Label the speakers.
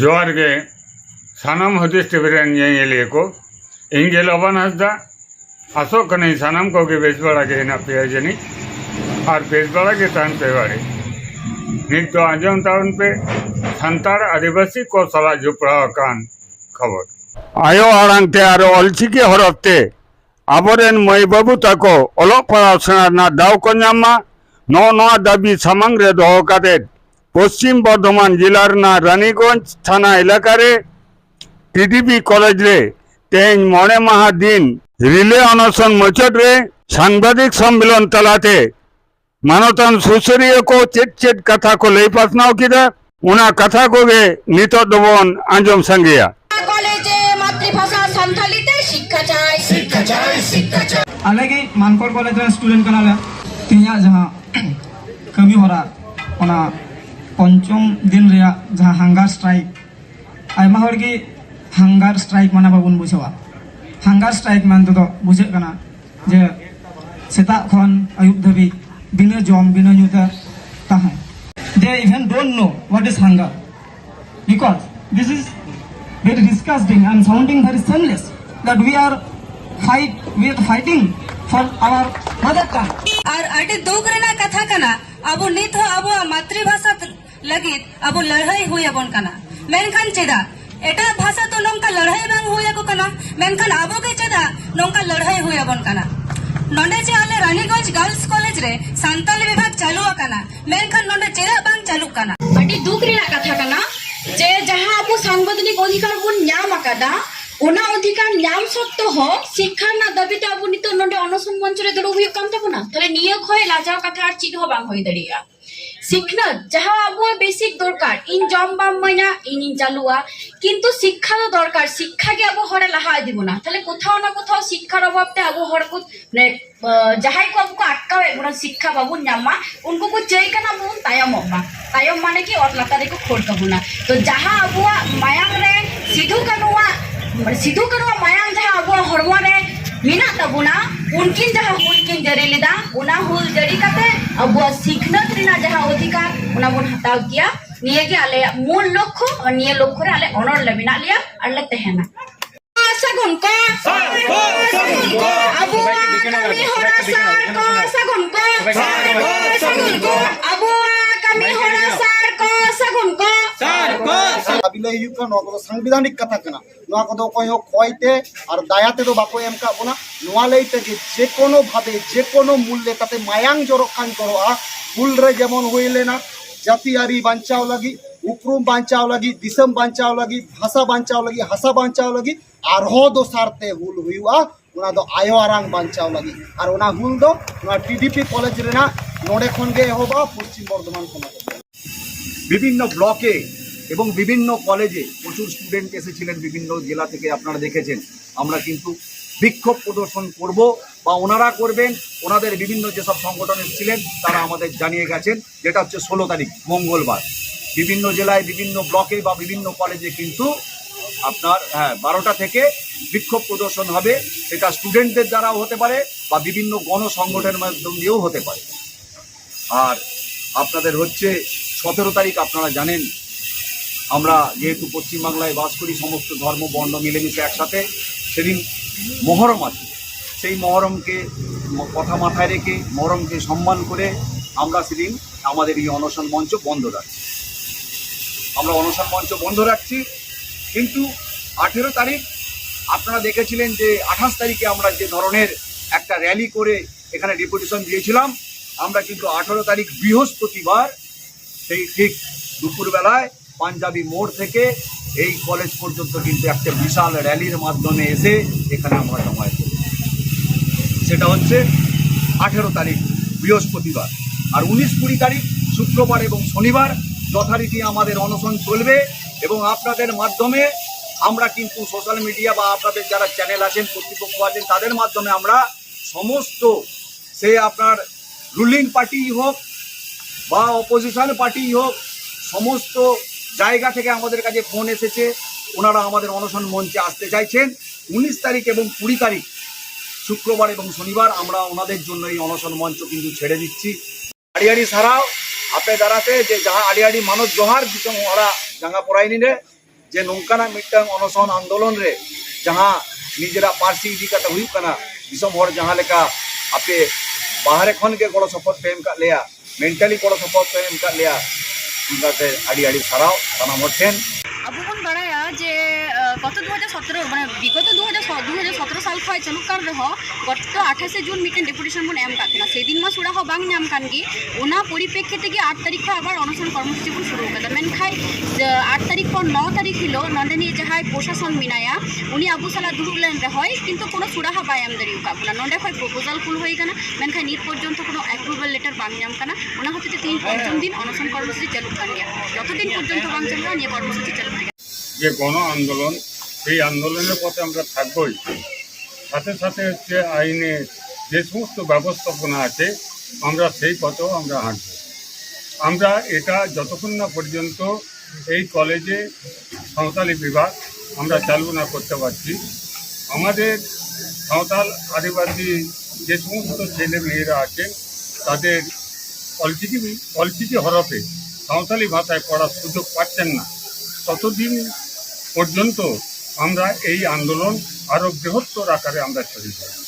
Speaker 1: জোয়ারগে সানাম হদিস টিভির এলিয়েকো ইঙ্গে লবান হাসদা আসো কনে সানাম কোগে বেসবাড়াগে না পেয়াজনি। আর বেসবাড়াগে তান পেবাড়ে নিত্য আজম তাউন পে সান্তার আদিবাসী কো সলা ঝুপড়া কান খবর। আয়ো আড়াংতে আর অলচিকি হরফতে, আবরেন মই বাবু তাকো অলক পড়া সেনা না দাও কো নামা নো নো দাবি সামাং রে দহ কাদের পশ্চিম বর্ধমান জেলার না রানীগঞ্জ থানা এলাকারে টিডিপি কলেজরে তেইন মনে মাহা দিন রিলে অনশন মৈচটরে সাংবাদিক সম্মেলন তালাতে মানতন সুসরীয় কো চেট চেট কথা কো লেই পাসনাও কিদা উনা কথা কোগে নিত দবন আঞ্জম সাঙ্গিয়া।
Speaker 2: কলেজে মাতৃভাষা সান্থালিতে শিক্ষা চাই।
Speaker 3: শিক্ষা চাই শিক্ষা চাই। అలాగే মানকর কলেজের স্টুডেন্ট কানালা তিয়া যাহা কবি হরা ওনা ᱯᱚᱧᱪᱚᱢ ᱫᱤᱱ ᱨᱮᱭᱟᱜ ᱡᱟᱦᱟᱸ ᱦᱟᱝᱜᱟᱨ ᱥᱴᱨᱟᱭᱤᱠ ᱟᱭᱢᱟ ᱦᱚᱲ ᱜᱮ ᱦᱟᱝᱜᱟᱨ ᱥᱴᱨᱟᱭᱤᱠ ᱢᱟᱱᱮ ᱵᱟᱵᱚᱱ ᱵᱩᱡᱷᱟᱹᱣᱟ ᱦᱟᱝᱜᱟᱨ ᱥᱴᱨᱟᱭᱤᱠ ᱢᱮᱱᱛᱮ ᱫᱚ ᱵᱩᱡᱷᱟᱹᱜ ᱠᱟᱱᱟ ᱡᱮ ᱥᱮᱛᱟᱜ ᱠᱷᱚᱱ ᱟᱹᱭᱩᱵ ᱫᱷᱟᱹᱵᱤᱡ ᱵᱤᱱᱟᱹ ᱡᱚᱢ ᱵᱤᱱᱟᱹ ᱧᱩᱛᱮ ᱛᱟᱦᱮᱸ they even don't know what is hunger because this is very disgusting and sounding very senseless that we are fight we are fighting for our mother tongue.
Speaker 2: और अटे दो कथा कना अब नहीं तो अब मातृभाषा ᱞᱟᱹᱜᱤᱫ ᱟᱵᱚ ᱞᱟᱹᱲᱦᱟᱹᱭ ᱦᱩᱭ ᱟᱵᱚᱱ ᱠᱟᱱᱟ ᱢᱮᱱᱠᱷᱟᱱ ᱪᱮᱫᱟᱜ ᱮᱴᱟᱜ ᱵᱷᱟᱥᱟ ᱫᱚ ᱱᱚᱝᱠᱟ ᱞᱟᱹᱲᱦᱟᱹᱭ ᱵᱟᱝ ᱦᱩᱭ ᱟᱠᱚ ᱠᱟᱱᱟ ᱢᱮᱱᱠᱷᱟᱱ ᱟᱵᱚ ᱜᱮ ᱪᱮᱫᱟᱜ ᱱᱚᱝᱠᱟ ᱞᱟᱹᱲᱦᱟᱹᱭ ᱦᱩᱭ ᱟᱵᱚᱱ ᱠᱟᱱᱟ ᱱᱚᱸᱰᱮ ᱡᱮ ᱟᱞᱮ ᱨᱟᱱᱤᱜᱚᱸᱡᱽ ᱜᱟᱨᱞᱥ ᱠᱚᱞᱮᱡᱽ ᱨᱮ ᱥᱟᱱᱛᱟᱞᱤ ᱵᱤᱵᱷᱟᱜᱽ ᱪᱟᱹᱞᱩ ᱟᱠᱟᱱᱟ ᱢᱮᱱᱠᱷᱟᱱ ᱱᱚᱸᱰᱮ ᱪᱮᱫᱟᱜ ᱵᱟᱝ ᱪᱟᱹᱞᱩᱜ ᱠᱟᱱᱟ
Speaker 4: ᱟᱹᱰᱤ ᱫᱩᱠ ᱨᱮᱱᱟᱜ ᱠᱟᱛᱷᱟ ᱠᱟᱱᱟ ᱡᱮ ᱡᱟᱦᱟᱸ ᱟᱵᱚ ᱥᱟᱝᱵᱤᱫᱷᱟᱱᱤᱠ ᱚᱫᱷᱤᱠᱟᱨ ᱵᱚᱱ ᱧᱟᱢ ᱟᱠᱟᱫᱟ ᱚᱱᱟ ᱚᱫᱷᱤᱠᱟᱨ ᱧᱟᱢ ᱥᱚᱛᱛᱚ ᱦᱚᱸ ᱥᱤᱠᱠᱷᱟ ᱨᱮᱱᱟᱜ ᱫᱟᱹᱵᱤᱛᱮ ᱟᱵᱚ ᱱᱤᱛᱚᱜ ᱱᱚᱰᱮ ᱚᱱᱚᱥᱚᱱ ᱢᱚᱧᱪᱚ ᱨᱮ ᱫᱩᱲᱩᱵ ᱦᱩᱭᱩᱜ ᱠᱟᱱ ᱛᱟᱵᱚᱱᱟ ᱛᱟᱦᱞᱮ ᱱᱤᱭᱟᱹ ᱠᱷᱚᱡ ᱞᱟᱡᱟᱣ ᱠᱟᱛᱷᱟ ᱟᱨ ᱪᱮᱫ ᱦᱚᱸ ᱵᱟᱝ ᱦᱩᱭ ᱫᱟᱲᱮᱭᱟᱜᱼᱟ শিক্ষণত যাহা আবহাওয়া বেসিক দরকার, ইন জম বাম মাইনা, ইন ইন চালুয়া কিন্তু শিক্ষা তো দরকার, শিক্ষাকে আবো হরে লাহা দিব না। তাহলে কোথাও না কোথাও শিক্ষার অভাবতে আবো হর কো মানে যাহাই কো আবো আটকাও এগুলো শিক্ষা বাবু নামা উনকো কো চাই কানা বলুন তায়ম মা তায়ম মানে কি অটলাতা রেকো খোড় কাবুনা তো যাহা আবহাওয়া মায়াম রে সিধু কানুয়া और सिद्धू कड़वा मायाम जहाँ अब हड़म मेबना उनकिन जहाँ हुल किन जारी लेदा हुल जारी अब सिखनत जहाँ अधिकार बन हत्या किया निये आले मूल लक्ष्य और निये लक्ष्य आले अनड़ ले मेना लिया और ले तहना सगुन को अब कमी हरा सार को सगुन को सगुन को अब
Speaker 5: कमी ᱞᱟᱹᱭ ᱦᱩᱭᱩᱜ ᱠᱟᱱᱟ ᱱᱚᱣᱟ ᱠᱚᱫᱚ ᱥᱟᱝᱵᱤᱫᱷᱟᱱᱤᱠ ᱠᱟᱛᱷᱟ ᱠᱟᱱᱟ ᱱᱚᱣᱟ ᱠᱚᱫᱚ ᱚᱠᱚᱭ ᱦᱚᱸ ᱠᱚᱭ ᱛᱮ ᱟᱨ ᱫᱟᱭᱟ ᱛᱮᱫᱚ ᱵᱟᱠᱚ ᱮᱢ ᱠᱟᱜ ᱵᱚᱱᱟ ᱱᱚᱣᱟ ᱞᱟᱹᱭ ᱛᱮᱜᱮ ᱡᱮ ᱠᱳᱱᱳ ᱵᱷᱟᱵᱮ ᱡᱮ ᱠᱳᱱᱳ ᱢᱩᱞᱞᱮ ᱛᱟᱛᱮ ᱢᱟᱭᱟᱝ ᱡᱚᱨᱚᱜ ᱠᱷᱟᱱ ᱡᱚᱨᱚᱜᱼᱟ ᱦᱩᱞ ᱨᱮ ᱡᱮᱢᱚᱱ ᱦᱩᱭ ᱞᱮᱱᱟ ᱡᱟᱹᱛᱤ ᱟᱹᱨᱤ ᱵᱟᱧᱪᱟᱣ ᱞᱟᱹᱜᱤᱫ ᱩᱯᱨᱩᱢ ᱵᱟᱧᱪᱟᱣ ᱞᱟᱹᱜᱤᱫ ᱫᱤᱥᱚᱢ ᱵᱟᱧᱪᱟᱣ ᱞᱟᱹᱜᱤᱫ ᱵᱷᱟᱥᱟ ᱵᱟᱧᱪᱟᱣ ᱞᱟᱹᱜᱤᱫ ᱦᱟᱥᱟ ᱵᱟᱧᱪᱟᱣ ᱞᱟᱹᱜᱤᱫ ᱟᱨᱦᱚᱸ ᱫᱚᱥᱟᱨ ᱛᱮ ᱦᱩᱞ ᱦᱩᱭᱩᱜᱼᱟ ᱚᱱᱟ ᱫᱚ ᱟᱭᱳ ᱟᱲᱟᱝ ᱵᱟᱧᱪᱟᱣ ᱞᱟᱹᱜᱤᱫ ᱟᱨ ᱚᱱᱟ ᱦᱩᱞ ᱫᱚ ᱱᱚᱣᱟ ᱴᱤᱰᱤᱯᱤ ᱠᱚᱞᱮᱡᱽ ᱨᱮᱱᱟᱜ ᱱᱚᱰᱮ ᱠᱷᱚᱱ ᱜᱮ ᱮᱦᱚᱵᱟ ᱯᱚᱥᱪᱤᱢ ᱵᱚᱨᱫᱷᱚᱢᱟᱱ ᱠᱷᱚᱱ
Speaker 6: বিভিন্ন ব্লকে এবং বিভিন্ন কলেজে প্রচুর স্টুডেন্ট এসেছিলেন, বিভিন্ন জেলা থেকে আপনারা দেখেছেন। আমরা কিন্তু বিক্ষোভ প্রদর্শন করব বা ওনারা করবেন, ওনাদের বিভিন্ন যেসব সংগঠন এসেছিলেন, তারা আমাদের জানিয়ে গেছেন, যেটা হচ্ছে ষোলো তারিখ, মঙ্গলবার। বিভিন্ন জেলায়, বিভিন্ন ব্লকে বা বিভিন্ন কলেজে কিন্তু আপনার হ্যাঁ বারোটা থেকে বিক্ষোভ প্রদর্শন হবে। সেটা স্টুডেন্টদের দ্বারাও হতে পারে বা বিভিন্ন গণসংগঠনের মাধ্যম দিয়েও হতে পারে। আর আপনাদের হচ্ছে সতেরো তারিখ আপনারা জানেন আমরা যেহেতু পশ্চিমবাংলায় বাস করি, সমস্ত ধর্ম, বর্ণ মিলেমিশে একসাথে, সেদিন মহরম আছে। সেই মহরমকে কথা মাথায় রেখে মহরমকে সম্মান করে আমরা সেদিন আমাদের এই অনশন মঞ্চ বন্ধ রাখছি। আমরা অনশন মঞ্চ বন্ধ রাখছি, কিন্তু আঠেরো তারিখ আপনারা দেখেছিলেন যে আঠাশ তারিখে আমরা যে ধরনের একটা র্যালি করে এখানে ডেপুটেশন দিয়েছিলাম, আমরা কিন্তু আঠেরো তারিখ বৃহস্পতিবার, সেই ঠিক দুপুরবেলায় পাঞ্জাবি মোড় থেকে এই কলেজ পর্যন্ত কিন্তু একটা বিশাল র্যালির মাধ্যমে এসে এখানে আমরা জমায়েত করি সেটা হচ্ছে আঠেরো তারিখ, বৃহস্পতিবার। আর উনিশ কুড়ি তারিখ, শুক্রবার এবং শনিবার যথারীতি আমাদের অনশন চলবে এবং আপনাদের মাধ্যমে আমরা কিন্তু সোশ্যাল মিডিয়া বা আপনাদের যারা চ্যানেল আছেন, কর্তৃপক্ষ আছেন, তাদের মাধ্যমে আমরা সমস্ত সে আপনার রুলিং পার্টি হোক বা অপোজিশন পার্টি হোক, সমস্ত জায়গা থেকে আমাদের কাছে ফোন এসেছে, ওনারা আমাদের অনশন মঞ্চে আসতে চাইছেন। উনিশ তারিখ এবং কুড়ি তারিখ, শুক্রবার এবং শনিবার আমরা ওনাদের জন্য এই অনশন মঞ্চ কিন্তু ছেড়ে দিচ্ছি। আড়িয়াড়ি ছাড়াও আপে দাঁড়াতে, যে যাহা আড়িয়াড়ি মানব জোহার দিশং ওরা জাঙ্গা পড়াইনি রে যে নৌকানা মিটাং অনশন আন্দোলন রে, যাহা নিজেরা পার্সি ইদি কাটা হুই দিশম হর যাহা লেখা আপে বাহারে খনকে গড় শপথ পেম কাট লেয়া, মেন্টালি গড় শপথ পেম কাট লেয়া টিকাকে
Speaker 4: আড়ি আড়ি সারাও তারা মরছেন। গত দুহাজার সতেরো মানে বিগত দু হাজার সাল খাই ᱪᱟᱹᱞᱩᱜ ᱠᱟᱱ ᱨᱮᱦᱚᱸ গত আঠাশে জুন মিটেন ডেপুটেশন বন এম কাকনা সেদিন মা সুরা হো বাং নাম কান ওনা পরিপ্রেক্ষিতে গিয়ে আট তারিখ ᱠᱷᱚᱡ আবার অনশন কর্মসূচি বন শুরু কাদা মেনখাই আট তারিখ পর 9 তারিখ হিল নন্ডে যাহাই প্রশাসন মিনায়া, উনি আবু সালা দুরুব লেন রে হয়, কিন্তু কোনো সুরা হা বাই এম দারিউ কাপনা নন্ডে খয় প্রপোজাল ফুল হই কানা মেনখাই নিত পর্যন্ত কোনো অ্যাপ্রুভাল লেটার বাং নাম কানা। ওনা হতে তিন, পঞ্চম দিন অনশন কর্মসূচি চালু কান গে যতদিন পর্যন্ত বাং চালু নিয়ে কর্মসূচি চালু
Speaker 1: যে গণ আন্দোলন সেই আন্দোলনের পথে আমরা থাকবই। সাথে সাথে হচ্ছে আইনে যে সমস্ত ব্যবস্থাপনা আছে, আমরা সেই পথেও আমরা হাঁটব। আমরা এটা যতক্ষণ না পর্যন্ত এই কলেজে সাঁওতালি বিভাগ আমরা চালু না করতে পারছি, আমাদের সাঁওতাল আদিবাসী যে সমস্ত ছেলে মেয়েরা আছে তাদের অলচিকি অলচিকি হরফে সাঁওতালি ভাষায় পড়ার সুযোগ পাচ্ছেন না। ততদিন পর্যন্ত আমরা এই আন্দোলন আরও বৃহত্তর আকারে আমরা ছড়িয়ে যাব